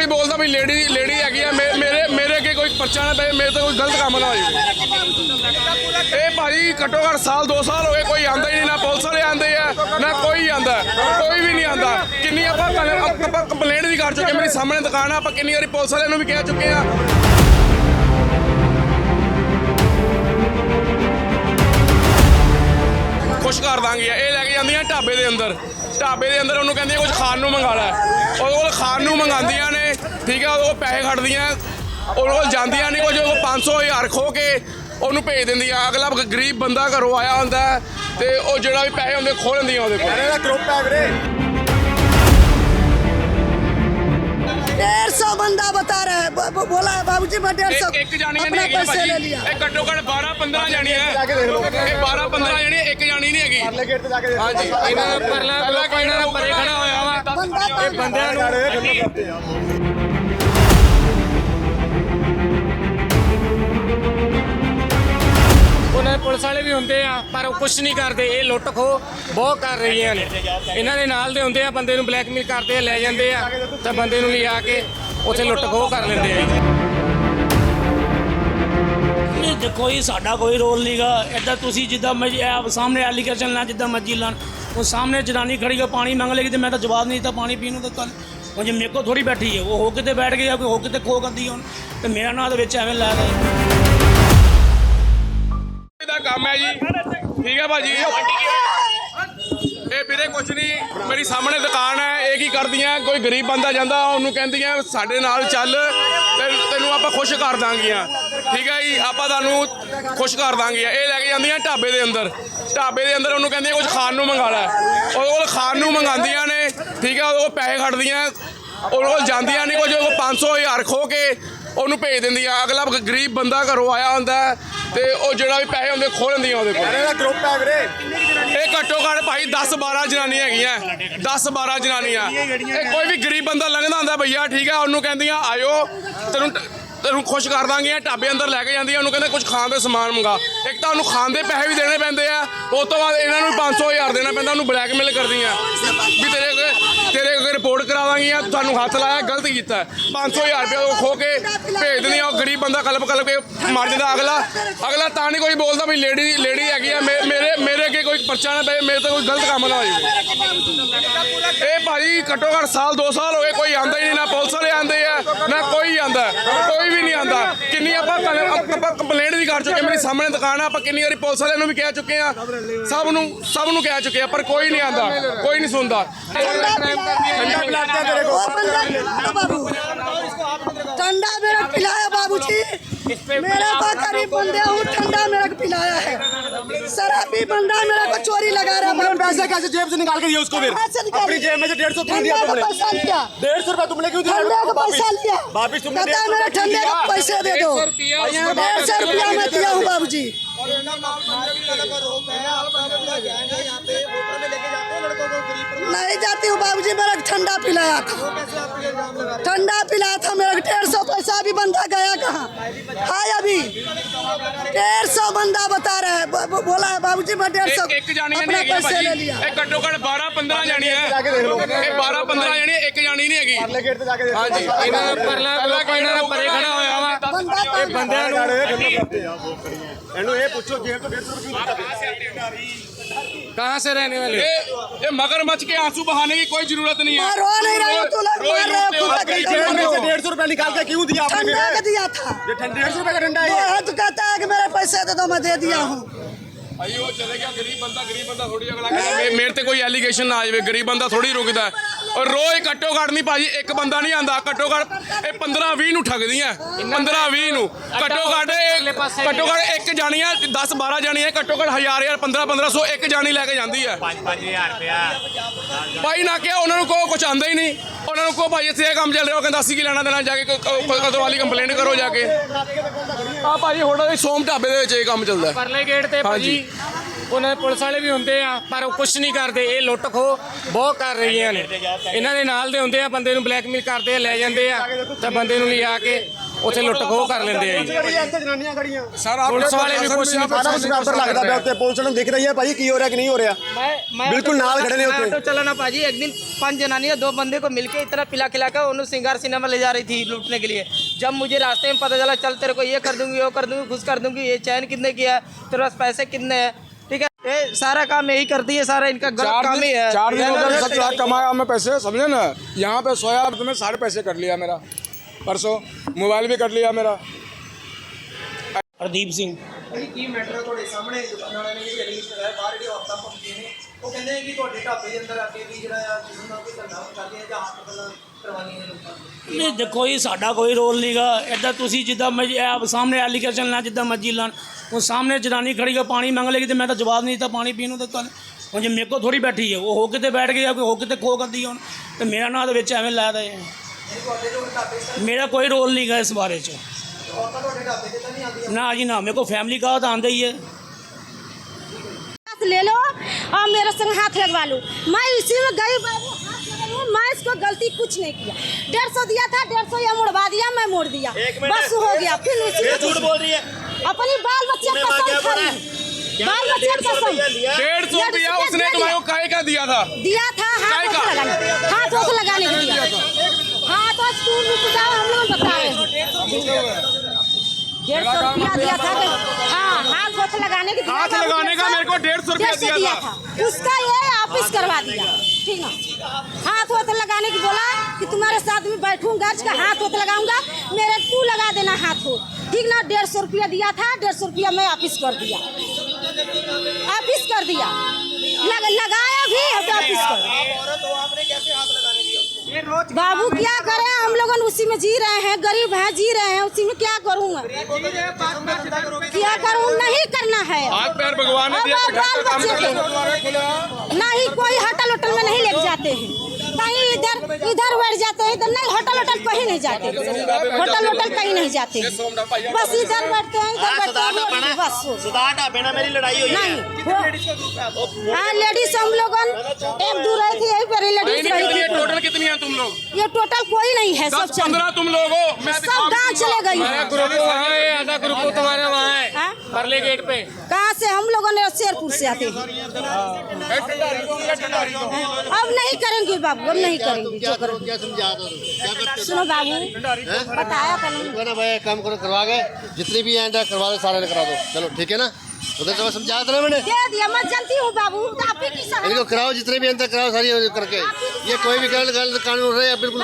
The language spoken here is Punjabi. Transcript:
ਕੋਈ ਬੋਲਦਾ ਵੀ ਲੇਡੀ ਲੇਡੀ ਹੈਗੀ ਆ, ਮੇ- ਮੇਰੇ ਮੇਰੇ ਅੱਗੇ ਕੋਈ ਪਰਚਾ ਨਾ ਪਏ, ਮੇਰੇ ਤੇ ਕੋਈ ਗਲਤ ਕੰਮ ਨਾ ਹੋ ਜਾਵੇ। ਇਹ ਭਾਜੀ ਘੱਟੋ ਘੱਟ ਸਾਲ 2 ਸਾਲ ਹੋਏ ਕੋਈ ਆਂਦਾ ਹੀ ਨਹੀਂ, ਨਾ ਪੁਲਿਸ ਵਾਲੇ ਆਂਦੇ ਆ, ਨਾ ਕੋਈ ਆਂਦਾ ਕੋਈ ਵੀ ਨਹੀਂ ਆਂਦਾ ਕਿੰਨੀ ਆਪਾਂ ਕੰਪ- ਆਪਾਂ ਕੰਪਲੇਂਟ ਵੀ ਕਰ ਚੁੱਕੇ ਮੇਰੀ ਸਾਹਮਣੇ ਦੁਕਾਨ ਆ, ਆਪਾਂ ਕਿੰਨੀ ਵਾਰੀ ਪੁਲਿਸ ਵਾਲਿਆਂ ਨੂੰ ਵੀ ਕਹਿ ਚੁੱਕੇ ਆ। ਖੁਸ਼ ਕਰ ਦਾਂਗੇ ਇਹ ਲੈ ਕੇ ਜਾਂਦੀਆਂ ਢਾਬੇ ਦੇ ਅੰਦਰ। ਢਾਬੇ ਦੇ ਅੰਦਰ ਉਹਨੂੰ ਕਹਿੰਦੀਆਂ ਕੁਝ ਖਾਣ ਨੂੰ ਮੰਗਾ ਲੈ। ਉਹਦੇ ਕੋਲ ਖਾਣ ਨੂੰ ਮੰਗਾਉਂਦੀਆਂ ਨੇ, ਠੀਕ ਹੈ ਉਹਦੇ ਕੋਲ ਪੈਸੇ ਖੜਦੀਆਂ ਉਹਦੇ ਕੋਲ ਜਾਂਦੀਆਂ ਨਹੀਂ ਕੁਝ ਉਹ 500 ਹਜ਼ਾਰ ਖੋ ਕੇ ਉਹਨੂੰ ਭੇਜ ਦਿੰਦੀਆਂ। ਅਗਲਾ ਗਰੀਬ ਬੰਦਾ ਘਰੋਂ ਆਇਆ ਹੁੰਦਾ ਹੈ ਤੇ ਉਹ ਜਿਹੜਾ ਵੀ ਪੈਸੇ ਹੁੰਦੇ ਖੋ ਲੈਂਦੀਆਂ ਉਹਦੇ ਕੋਲ। ਇਹਦਾ ਗਰੁੱਪ ਹੈ ਵੀਰੇ। डेढ़ सौ बंदा बता रहा है ब- ब- बोला है बाबूजी मैं डेढ़ सौ ਇੱਕ ਇੱਕ ਜਾਣੀਆਂ अपना ਨਹੀਂ ਹੈਗੀਆਂ पैसे ले ਭਾਜੀ लिया ਇਹ ਘੱਟੋ ਘੱਟ 12 15 ਜਾਣੀਆਂ ਜਾ ਕੇ ਦੇਖ ਲਓ ਇਹ 12 15 ਜਾਣੀਆਂ ਇੱਕ ਜਾਣੀ ਨਹੀਂ ਹੈਗੀ ਅਗਲੇ ਗੇਟ ਤੇ ਜਾ ਕੇ ਦੇਖ ਹਾਂਜੀ ਇਹਨਾਂ ਦਾ ਪਰਲਾ ਲੋਕਾਂ ਇਹਨਾਂ ਦਾ ਪਰੇ ਖੜਾ ਹੋਇਆ ਵਾ बंदा तो ਬੰਦਿਆਂ ਨੂੰ ਪੁਲਿਸ ਵਾਲੇ ਵੀ ਹੁੰਦੇ ਆ, ਪਰ ਉਹ ਕੁਝ ਨਹੀਂ ਕਰਦੇ। ਇਹ ਲੁੱਟ ਖੋ ਬਹੁਤ ਕਰ ਰਹੀਆਂ ਨੇ। ਇਹਨਾਂ ਦੇ ਨਾਲ ਦੇ ਹੁੰਦੇ ਆ, ਬੰਦੇ ਨੂੰ ਬਲੈਕਮੇਲ ਕਰਦੇ ਆ, ਲੈ ਜਾਂਦੇ ਆ, ਤਾਂ ਬੰਦੇ ਨੂੰ ਲਿਆ ਕੇ ਉੱਥੇ ਲੁੱਟ ਖੋ ਕਰ ਲੈਂਦੇ ਆ ਜੀ। ਨਹੀਂ ਦੇਖੋ ਇਹ ਸਾਡਾ ਕੋਈ ਰੋਲ ਨਹੀਂਗਾ ਇੱਦਾਂ ਤੁਸੀਂ ਜਿੱਦਾਂ ਮੈਂ ਇਹ ਸਾਹਮਣੇ ਐਲੀਗੇਸ਼ਨ ਲਾ ਜਿੱਦਾਂ ਮਰਜ਼ੀ ਲਾਣ ਉਹ ਸਾਹਮਣੇ ਜਨਾਨੀ ਖੜੀ ਹੋ ਪਾਣੀ ਮੰਗ ਲੇਗੀ ਤੇ ਮੈਂ ਤਾਂ ਜਵਾਬ ਨਹੀਂ ਦਿੱਤਾ ਪਾਣੀ ਪੀਣ ਨੂੰ, ਤਾਂ ਕੱਲ ਉਹ ਜੇ ਮੇਰੇ ਕੋਲ ਥੋੜੀ ਬੈਠੀ ਹੈ ਉਹ ਹੋ ਕਿਤੇ ਬੈਠ ਗਈ ਆ ਕੋਈ ਹੋ ਕਿਤੇ ਖੋ ਕਰਦੀ ਹੁਣ, ਤੇ ਮੇਰਾ ਨਾਂ ਦੇ ਵਿੱਚ ਐਵੇਂ ਲੈ ਗਏ ਦਾ ਕੰਮ ਹੈ ਜੀ। ਠੀਕ ਹੈ ਭਾਜੀ। ਇਹ ਵੀਰੇ ਕੁਛ ਨਹੀਂ, ਮੇਰੀ ਸਾਹਮਣੇ ਦੁਕਾਨ ਹੈ, ਇਹ ਕੀ ਕਰਦੀਆਂ? ਕੋਈ ਗਰੀਬ ਬੰਦਾ ਜਾਂਦਾ, ਉਹਨੂੰ ਕਹਿੰਦੀਆਂ, ਸਾਡੇ ਨਾਲ ਚੱਲ ਤੈਨੂੰ ਆਪਾਂ ਖੁਸ਼ ਕਰ ਦਾਂਗੀਆਂ। ਠੀਕ ਹੈ ਜੀ, ਆਪਾਂ ਤੁਹਾਨੂੰ ਖੁਸ਼ ਕਰ ਦਾਂਗੇ ਇਹ ਲੈ ਕੇ ਜਾਂਦੀਆਂ ਢਾਬੇ ਦੇ ਅੰਦਰ। ਢਾਬੇ ਦੇ ਅੰਦਰ ਉਹਨੂੰ ਕਹਿੰਦੀਆਂ ਕੁਝ ਖਾਣ ਨੂੰ ਮੰਗਾ ਲੈ। ਉਹਦੇ ਕੋਲ ਖਾਣ ਨੂੰ ਮੰਗਾਉਂਦੀਆਂ ਨੇ, ਠੀਕ ਹੈ, ਉਹ ਪੈਸੇ ਖੜਦੀਆਂ ਉਹਦੇ ਕੋਲ ਜਾਂਦੀਆਂ ਨਹੀਂ ਕੁਝ, ਉਹ 500 ਹਜ਼ਾਰ ਖੋ ਕੇ ਉਹਨੂੰ ਭੇਜ ਦਿੰਦੀਆਂ। ਅਗਲਾ ਗਰੀਬ ਬੰਦਾ ਘਰੋਂ ਆਇਆ ਹੁੰਦਾ ਤੇ ਉਹ ਜਿਹੜਾ ਵੀ ਪੈਸੇ ਹੁੰਦੇ ਖੋਹ ਲੈਂਦੀਆਂ ਉਹਦੇ ਕੋਲ। ਇਹਦਾ ਗਰੁੱਪ ਹੈ ਵੀਰੇ। ਇਹ ਘੱਟੋ ਘੱਟ ਭਾਈ 10 12 ਜਨਾਨੀਆਂ ਹੈਗੀਆਂ। 10 12 ਜਨਾਨੀਆਂ। ਇਹ ਕੋਈ ਵੀ ਗਰੀਬ ਬੰਦਾ ਲੰਘਦਾ ਹੁੰਦਾ ਭਈਆ ਠੀਕ ਹੈ ਉਹਨੂੰ ਕਹਿੰਦੀਆਂ ਆਇਓ ਤੈਨੂੰ ਤੈਨੂੰ ਖੁਸ਼ ਕਰ ਦਾਂਗੇ ਢਾਬੇ ਅੰਦਰ ਲੈ ਕੇ ਜਾਂਦੀਆਂ ਉਹਨੂੰ ਕਹਿੰਦੇ ਕੁਝ ਖਾਣ ਦੇ ਸਮਾਨ ਮੰਗਾ। ਇੱਕ ਤਾਂ ਉਹਨੂੰ ਖਾਣ ਦੇ ਪੈਸੇ ਵੀ ਦੇਣੇ ਪੈਂਦੇ ਆ ਉਸ ਤੋਂ ਬਾਅਦ ਇਹਨਾਂ ਨੂੰ 500 ਹਜ਼ਾਰ ਦੇਣਾ ਪੈਂਦਾ ਉਹਨੂੰ ਬਲੈਕਮੇਲ ਕਰਦੀਆਂ। ਵੀ ਤੇਰੇ ਤੇਰੇ ਅੱਗੇ ਰਿਪੋਰਟ ਕਰਾ ਦਾਂਗੀਆਂ ਤੁਹਾਨੂੰ ਹੱਥ ਲਾਇਆ, ਗਲਤ ਕੀਤਾ। 500 ਹਜ਼ਾਰ ਰੁਪਏ ਉਹ ਖੋ ਕੇ ਭੇਜ ਦਿੰਦੀਆਂ ਉਹ ਗਰੀਬ ਬੰਦਾ ਕਲਪ ਕਲਪ ਕੇ ਮਰ ਜਾਂਦਾ। ਅਗਲਾ ਅਗਲਾ ਤਾਂ ਨਹੀਂ ਕੋਈ ਬੋਲਦਾ ਵੀ ਲੇਡੀ ਲੇਡੀ ਹੈਗੀ ਆ। ਮੇ- ਮੇਰੇ ਮੇਰੇ ਅੱਗੇ ਕੋਈ ਪਰਚਾ ਨਾ ਪਏ, ਮੇਰੇ ਤੇ ਕੋਈ ਗਲਤ ਕੰਮ ਨਾ ਹੋ ਜਾਵੇ ਇਹ ਭਾਜੀ ਘੱਟੋ ਘੱਟ ਸਾਲ 2 ਸਾਲ ਹੋਏ ਕੋਈ ਆਂਦਾ ਹੀ ਨਹੀਂ, ਨਾ ਪੁਲਿਸ ਵਾਲੇ ਆਂਦੇ ਆ, ਨਾ ਕੋਈ ਆਂਦਾ। ਕੋਈ ਵੀ ਨਹੀਂ ਆਂਦਾ। ਕਿੰਨੀ ਆਪਾਂ ਕੰਪਲੇਂਟ ਕਰ ਚੁੱਕੇ ਮੇਰੀ ਸਾਹਮਣੇ ਦੁਕਾਨ ਆ ਆਪਾਂ ਕਿੰਨੀ ਵਾਰੀ ਪੁਲਿਸ ਵਾਲਿਆਂ ਨੂੰ ਵੀ ਕਹਿ ਚੁੱਕੇ ਆ ਸਭ ਨੂੰ ਸਭ ਨੂੰ ਕਹਿ ਚੁੱਕੇ ਆ ਪਰ ਕੋਈ ਨਹੀਂ ਆਂਦਾ ਕੋਈ ਨਹੀਂ ਸੁਣਦਾ ਠੰਡਾ ਪਿਲਾਤੇ ਤੇਰੇ वो को बंदा बाबू ठंडा मेरा पिलाया बाबूजी मेरे को गरीब बंदे हूँ पिलाया है। शराबी बंदा मेरे को चोरी लगा रहा है। पैसे कैसे जेब से निकाल के दिया उसको फिर? अपनी जेब में से डेढ़ सौ क्यों दिया तुमने। डेढ़ सौ रुपया तुमने क्यों दिया? ठंडे का पैसा लिया। वापिस तुमने कहता है मेरे ठंडे का पैसे दे दो। डेढ़ सौ रुपया मैं दिया हूँ बाबूजी। नहीं जाती हूँ बाबूजी मेरा ठंडा पिलाया था। ठंडा पिलाया था मेरा डेढ़ सौ पैसा अभी बंदा गया कहाँ? हाय अभी। बंदा बता रहा है ब- ब- बोला है बाबूजी मैं डेढ़ सौ ਇੱਕ ਇੱਕ ਜਾਣੀਆਂ अपना ਨਹੀਂ ਹੈਗੀਆਂ पैसे ले ਭਾਜੀ लिया ਇਹ ਘੱਟੋ ਘੱਟ 12 15 ਜਾਣੀਆਂ ਜਾ ਕੇ ਦੇਖ ਲਓ ਇਹ 12 15 ਜਾਣੀਆਂ ਇੱਕ ਜਾਣੀ ਨਹੀਂ ਹੈਗੀ ਅਗਲੇ ਗੇਟ ਤੇ ਜਾ ਕੇ ਦੇਖ ਹਾਂਜੀ ਇਹਨਾਂ ਦਾ ਪਰਲਾ ਲੋਕਾਂ ਇਹਨਾਂ ਦਾ ਪਰੇ ਖੜਾ ਹੋਇਆ ਵਾ बंदा तो ਬੰਦਿਆਂ ਨੂੰ ਗੱਲਾਂ ਕਰਦੇ ਆ ਇਹਨੂੰ ਇਹ ਪੁੱਛੋ ਜੇਬ ਤੋਂ 150 ਰੁਪਏ ਕਿਉਂ ਦਿੱਤਾ ਕਹਾਂ ਸੇ ਰਹਿਣੇ ਵਾਲੇ ये ये मगरमच्छ के आंसू बहाने की कोई जरूरत नहीं है मैं रो नहीं रही हूँ, तू लोग रोज मार रहे हो, रोते खुद आप तक कहीं जेब में जेब से में डेढ़ सौ रुपया निकाल के क्यों दिया आपने ठंडा का फिर दिया था ये ठंडे डेढ़ सौ रुपया का ठंडा है वो ये है तो कहता है कि मेरे पैसे दे दो मैं दे दिया हूँ ਭਾਈ ਉਹ ਚਲੇ ਗਿਆ ਗਰੀਬ ਬੰਦਾ ਗਰੀਬ ਬੰਦਾ ਥੋੜੀ ਅਗਲਾ ਕਹਿੰਦਾ ਮੇ- ਮੇਰੇ ਤੇ ਕੋਈ ਐਲੀਗੇਸ਼ਨ ਨਾ ਆ ਜਾਵੇ ਗਰੀਬ ਬੰਦਾ ਥੋੜੀ ਰੁਕਦਾ ਹੈ। ਔਰ ਰੋਜ਼ ਘੱਟੋ ਘੱਟ ਨਹੀਂ ਭਾਜੀ ਇੱਕ ਬੰਦਾ ਨਹੀਂ ਆਂਦਾ ਘੱਟੋ ਘੱਟ ਇਹ 15 20 ਨੂੰ ਠੱਗਦੀਆਂ 15 20 ਨੂੰ ਘੱਟੋ ਘੱਟ ਇਹ- ਘੱਟੋ ਘੱਟ ਇੱਕ ਜਾਣੀਆਂ 10 12 ਜਾਣੀਆਂ ਘੱਟੋ ਘੱਟ 1000 1000 15 1500 ਇੱਕ ਜਾਣੀ ਲੈ ਕੇ ਜਾਂਦੀ ਹੈ 5-5000 ਰੁਪਇਆ ਭਾਈ ਨਾ ਕਿ ਉਹਨਾਂ ਨੂੰ ਕੋਈ ਕੁਝ ਆਂਦਾ ਹੀ ਨਹੀਂ ਉਹਨਾਂ ਨੂੰ ਕੋ ਭਾਈ ਇੱਥੇ ਇਹ ਕੰਮ ਚੱਲ ਰਿਹਾ ਉਹ ਕਹਿੰਦਾ ਅਸੀਂ ਕੀ ਲੈਣਾ ਦੇਣਾ ਜਾ ਕੇ ਕਦੋਂ ਵਾਲੀ ਕੰਪਲੇਂਟ ਕਰੋ ਜਾ ਕੇ। ਆ ਭਾਜੀ ਹੋੜਾ ਸੋਮ ਢਾਬੇ ਦੇ ਵਿੱਚ ਇਹ ਕੰਮ ਚੱਲਦਾ। ਪਰਲੇ ਗੇਟ ਤੇ ਭਾਜੀ ਉਹਨਾਂ ਦੇ ਪੁਲਿਸ ਵਾਲੇ ਵੀ ਹੁੰਦੇ ਆ ਪਰ ਉਹ ਕੁਝ ਨਹੀਂ ਕਰਦੇ ਇਹ ਲੁੱਟ ਖੋ ਬਹੁਤ ਕਰ ਰਹੀਆਂ ਨੇ। ਇਹਨਾਂ ਦੇ ਨਾਲ ਦੇ ਹੁੰਦੇ ਆ ਬੰਦੇ ਨੂੰ ਬਲੈਕਮੇਲ ਕਰਦੇ ਆ ਲੈ ਜਾਂਦੇ ਆ ਤਾਂ ਬੰਦੇ ਨੂੰ ਲਿਆ ਕੇ ਉੱਥੇ ਲੁੱਟ ਖੋਹ ਕਰ ਲੈਂਦੇ ਆ ਜੀ ਖੜੀਆਂ ਇੱਥੇ ਜਨਾਨੀਆਂ ਖੜੀਆਂ ਪੁਲਿਸ ਵਾਲੇ ਵੀ ਕੁਛ ਨਹੀਂ ਸਾਰਾ ਕੁਝ ਬਰਾਬਰ ਲੱਗਦਾ ਪਿਆ ਉੱਤੇ ਪੁਲਿਸ ਨੂੰ ਦਿਖ ਰਹੀ ਹੈ ਭਾਈ ਕੀ ਹੋ ਰਿਹਾ ਕਿ ਨਹੀਂ ਹੋ ਰਿਹਾ मैं मैं बिल्कुल ऑटो नाल चला- खड़े ने मैं होते। ऑटो चलाना पाजी एक दिन पांच जनानियां दो बंदे को मिलके इतना पिला खिला कर उन्होंने सिंगार सिनेमा ले जा रही थी लूटने के लिए जब मुझे रास्ते में पता चला चल तेरे को ये कर दूंगी वो कर दूंगी खुश कर दूंगी ये चैन कितने की है तेरे पास पैसे कितने हैं ठीक है ये सारा काम यही करती है सारा इनका गलत काम ही है चार दिन उधर सच लाख कमाया मैं पैसे समझे ना यहाँ पे सोया तो मैं सारे पैसे कर लिया मेरा ਪਰਸੋਂ। ਮੋਬਾਈਲ ਵੀ ਕੱਢ ਲਿਆ ਮੇਰਾ। ਹਰਦੀਪ ਸਿੰਘ। ਕੀ ਮੈਟਰ ਤੁਹਾਡੇ ਸਾਹਮਣੇ? ਦੁਕਾਨ ਨੇ ਜਿਹੜੀ ਐਡਮਿਸ਼ਨ ਹੈ ਬਾਹਰ ਜਿਹੜੇ ਔਰਤਾਂ ਪਹੁੰਚੀਆਂ ਨੇ ਉਹ ਕਹਿੰਦੇ ਨੇ ਕਿ ਤੁਹਾਡੇ ਢਾਬੇ ਦੇ ਅੰਦਰ ਅੱਗੇ ਵੀ ਜਿਹੜਾ ਆ ਕਿਸੇ ਨਾਲ ਕੋਈ ਧੰਦਾ ਕਰਦੇ ਆ ਜਾਂ ਹਸਪਤਾਲ ਕਰਵਾਉਣੀਆਂ ਨੇ ਲੋਕਾਂ ਨੂੰ। ਨਹੀਂ ਦੇਖੋ ਇਹ ਸਾਡਾ ਕੋਈ ਰੋਲ ਨਹੀਂਗਾ ਐਦਾਂ ਤੁਸੀਂ ਜਿੱਦਾਂ ਮੈਂ ਆਪ ਸਾਹਮਣੇ ਐਲੀਕੇਸ਼ਨ ਲਾ ਜਿੱਦਾਂ ਮਰਜ਼ੀ ਲਾਣ। ਉਹ ਸਾਹਮਣੇ ਜਨਾਨੀ ਖੜੀ ਹੈ ਪਾਣੀ ਮੰਗ ਲੇਗੀ ਤੇ ਮੈਂ ਤਾਂ ਜਵਾਬ ਨਹੀਂ ਦਿੱਤਾ ਪਾਣੀ ਪੀਣ ਨੂੰ ਤੇ ਕੱਲ ਹੁਣ ਜੇ ਮੇਰੇ ਕੋਲ ਥੋੜੀ ਬੈਠੀ ਹੈ ਉਹ ਹੋ ਕਿਤੇ ਬੈਠ ਗਈ ਆ ਕੋਈ ਹੋ ਕਿਤੇ ਖੋ ਕਰਦੀ ਹੁਣ ਤੇ ਮੇਰਾ ਨਾਂ ਦੇ ਵਿੱਚ ਐਵੇਂ ਲਾਇਆ ਦਾ ਮੇਰਾ ਕੋਈ ਰੋਲ ਨਹੀਂਗਾ ਇਸ ਬਾਰੇ 'ਚ ਔਰਤਾਂ ਤੁਹਾਡੇ ਢਾਬੇ ਤੇ ਤਾਂ ਨਹੀਂ ਆਉਂਦੀਆਂ ਨਾ ਜੀ ਨਾ ਮੇਰੇ ਕੋਲ ਫੈਮਿਲੀ ਕਾ ਤਾਂ ਆਂਦਾ ही है हाथ ले लो और मेरे संग हाथ लगवा लो मैं इसी में गई बाबू हाथ लगाई हूँ, मैं इसको गलती कुछ नहीं किया डेढ़ सौ दिया था डेढ़ सौ या मुड़वा दिया मैं मोड़ दिया बस हो गया फिर उसी में झूठ बोल रही है अपनी बाल बच्चे का कसम खा रही है। बाल बच्चे का कसम डेढ़ सौ या रुपया जिसने उसने दिया- तुम्हारे को काय का दिया था दिया था काय हाथ का? से लगाने हाथ से लगाने के दिया हाथ और तू जाओ हम लोग बता डेढ़ सौ रुपया दिया था हाँ हाथ हाथ लगाने के हाथ लगाने का मेरे को डेढ़ सौ रुपया दिया था। उसका ये ऑफ़िस करवा दिया। ठीक है। हाथ हाथ लगाने की बोला कि तुम्हारे साथ में बैठूँगा इसका हाथ हाथ लगाऊँगा मेरे तू लगा देना हाथ हो ठीक ना डेढ़ सौ रुपया दिया था डेढ़ सौ रुपया मैं ऑफ़िस कर दिया। ऑफ़िस कर दिया। लग, लगाया भी ऑफ़िस कर। बाबू क्या करे? हम लोग उसी में जी रहे हैं गरीब है जी रहे हैं उसी में क्या करूँगा? क्या करूँ? नहीं करना है। हाथ पैर भगवान ने अब दिया आप तो घर बाल का काम बच्चे करो। को नहीं कोई होटल वोटल में नहीं लेके जाते हैं। पानी इधर इधर बैठ जाते हैं इधर नहीं होटल होटल कहीं नहीं जाते। होटल होटल कहीं नहीं जाते। बस इधर बैठते हैं इधर हाँ, बैठते हैं बस। मेरी लड़ाई हुई नहीं हाँ लेडीज़ हम लोग एक दूर रहे थे यही पर लेडीज़ रही थी। टोटल कितनी है तुम लोग? ये टोटल कोई नहीं है सब चंद्रा तुम लोग सब गाँव चले गई। आधा ग्रुप परले गेट पे। कहाँ से हम लोगों ने शेरपुर से आते हैं? अब नहीं करेंगे बाबू अब नहीं करेंगे जो करेंगे। समझा दो सुनो बाबू बताया था ना भाई काम करो करवा गए जितनी भी हैं करवा दो सारे करा दो। चलो ठीक है ना? उधर तो मैं समझाया था ना मैंने। दे दिया मैं जानती हूँ बाबू तो आप ही की कराओ जितने भी अंदर कराओ सारी करके। ये कोई भी गलत गलत कानून रहे बिल्कुल